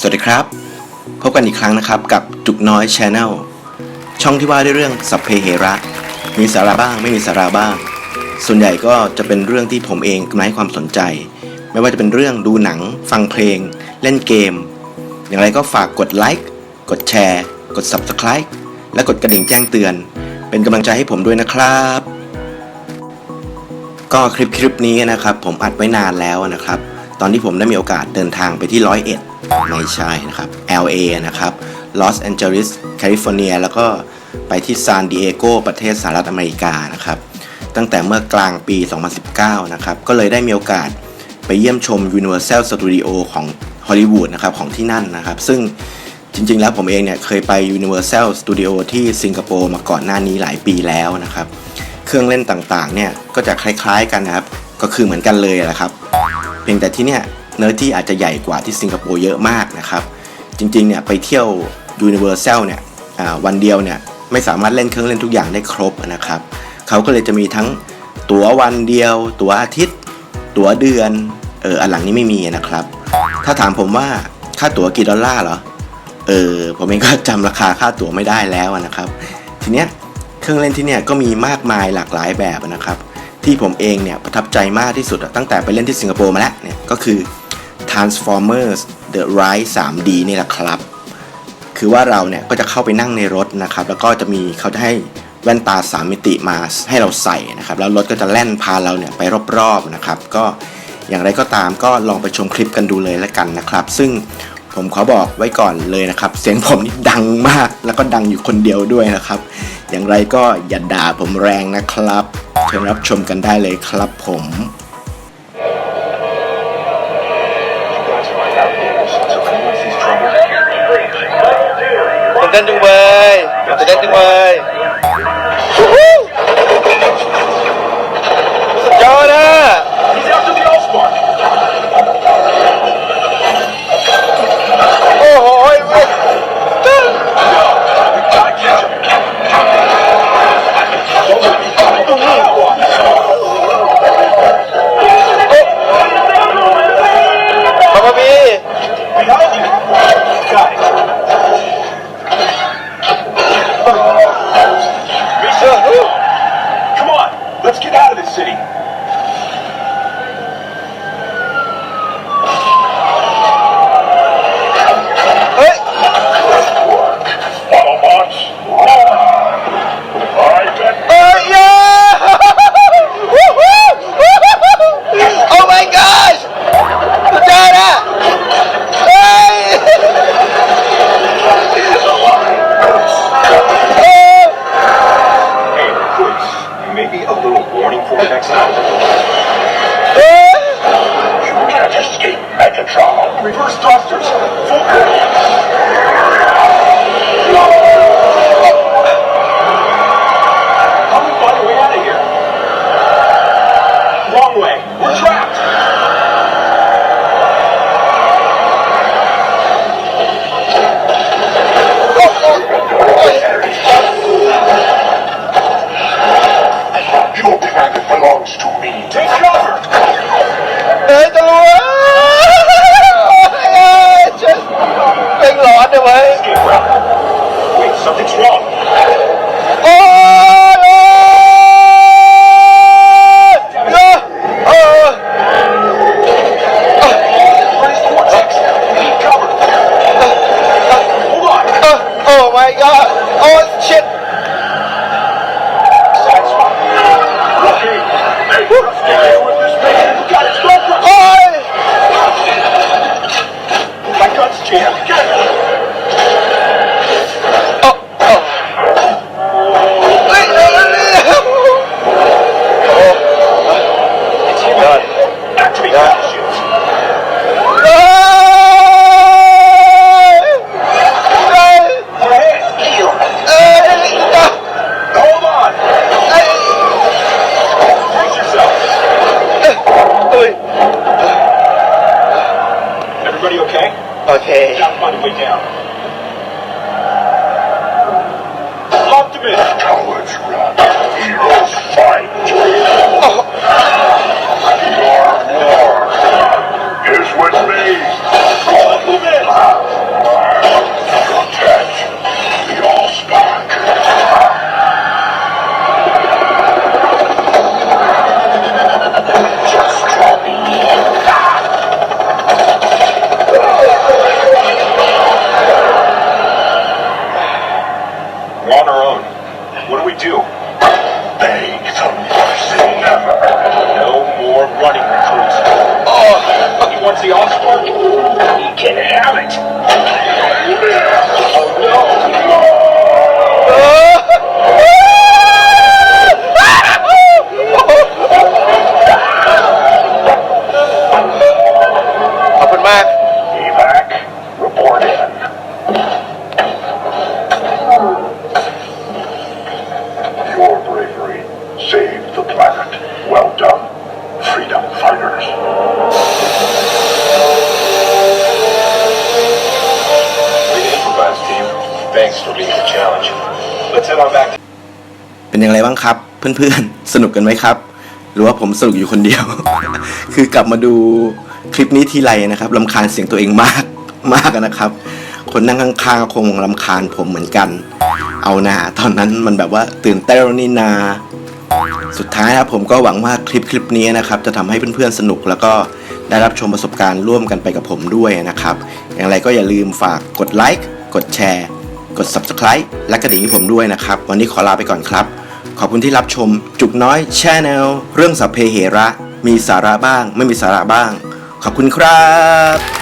สวัสดีครับ พบกันอีกครั้งนะครับกับจุกน้อยช n แนลช่องที่ว่าด้วยเรื่องสัพเพเหระ มีสาระบ้างไม่มีสาระบ้าง ส่วนใหญ่ก็จะเป็นเรื่องที่ผมเองกำลังให้ความสนใจ ไม่ว่าจะเป็นเรื่องดูหนัง ฟังเพลง เล่นเกม อย่างไรก็ฝากกดไลค์กดแชร์ กด Subscribe และกดกระดิ่งแจ้งเตือน เป็นกำลังใจให้ผมด้วยนะครับ ก็คลิปคลิปนี้นะครับ ผมอัดไว้นานแล้วนะครับ ตอนที่ผมได้มีโอกาสเดินทางไปที่ร้อยเอ็ด ไม่ใช่นะครับ LA นะครับลอสแอนเจลิสแคลิฟอร์เนีย แล้วก็ไปที่ซานดิเอโกประเทศสหรัฐอเมริกานะครับ ตั้งแต่เมื่อกลางปี 2019 นะครับ ก็เลยได้มีโอกาสไปเยี่ยมชม Universal Studio ของฮอลลีวูดนะครับของที่นั่นนะครับ ซึ่งจริงๆ แล้วผมเองเนี่ยเคยไป Universal Studio ที่สิงคโปร์มาก่อนหน้านี้หลายปีแล้วนะครับ เครื่องเล่นต่างๆ เนี่ยก็จะคล้ายๆกันนะครับ ก็คือเหมือนกันเลยแหละครับ เพียงแต่ที่เนี่ย เนื้อที่อาจจะใหญ่กว่าที่สิงคโปร์เยอะมากนะครับ จริงๆเนี่ยไปเที่ยว Universal เนี่ยวันเดียวเนี่ยไม่สามารถเล่นเครื่องเล่นทุกอย่างได้ครบนะครับเขาก็เลยจะมีทั้งตั๋ววันเดียว ตั๋วอาทิตย์ ตั๋วเดือนเอออันหลังนี้ไม่มีนะครับ ถ้าถามผมว่าค่าตั๋วกี่ดอลลาร์เหรอเออผมเองก็จำราคาค่าตั๋วไม่ได้แล้วนะครับ ทีเนี้ยเครื่องเล่นที่เนี่ยก็มีมากมายหลากหลายแบบนะครับ ที่ผมเองเนี่ยประทับใจมากที่สุดตั้งแต่ไปเล่นที่สิงคโปร์มาแล้วเนี่ยก็คือ Transformers The Rise 3D นี่แหละครับ คือว่าเราเนี่ยก็จะเข้าไปนั่งในรถนะครับ แล้วก็จะมีเขาจะให้แว่นตา 3 มิติมาให้เราใส่นะครับ แล้วรถก็จะแล่นพาเราเนี่ยไปรอบๆนะครับ ก็อย่างไรก็ตามก็ลองไปชมคลิปกันดูเลยแล้วกันนะครับ ซึ่งผมขอบอกไว้ก่อนเลยนะครับ เสียงผมนี่ดังมากแล้วก็ดังอยู่คนเดียวด้วยนะครับ อย่างไรก็อย่าด่าผมแรงนะครับเชิญรับชมกันได้เลยครับผม เต้นจังเลยตื่นเต้นจังเลย เอ้ย Where's Cortex? We need cover. Hold on. เอ้ย Oh my god โอ้ shit Get, get, get. โอเค Gotta find a way down. Optimus. Cowards run. What do we do? Beg for mercy never. No more running recruits. Oh, he wants the Oscar. He can have it. Oh, no. เป็นอย่างไรบ้างครับ เพื่อนๆ สนุกกันไหมครับ หรือว่าผมสนุกอยู่คนเดียว คือกลับมาดูคลิปนี้ทีไรนะครับลำคาญเสียงตัวเองมากมากนะครับ คนนั่งข้างๆคงลำคาญผมเหมือนกัน เอานาตอนนั้นมันแบบว่าตื่นเต้นนี่นา สุดท้ายนะครับผมก็หวังว่าคลิปคลิปนี้นะครับ จะทำให้เพื่อนๆสนุกแล้วก็ได้รับชมประสบการณ์ร่วมกันไปกับผมด้วยนะครับ อย่างไรก็อย่าลืมฝากกดไลค์กดแชร์ กด Subscribe และกระดิ่งให้ผมด้วยนะครับ วันนี้ขอลาไปก่อนครับ ขอบคุณที่รับชมจุกน้อยแชนแนลเรื่องสัพเพเหระ มีสาระบ้าง ไม่มีสาระบ้าง ขอบคุณครับ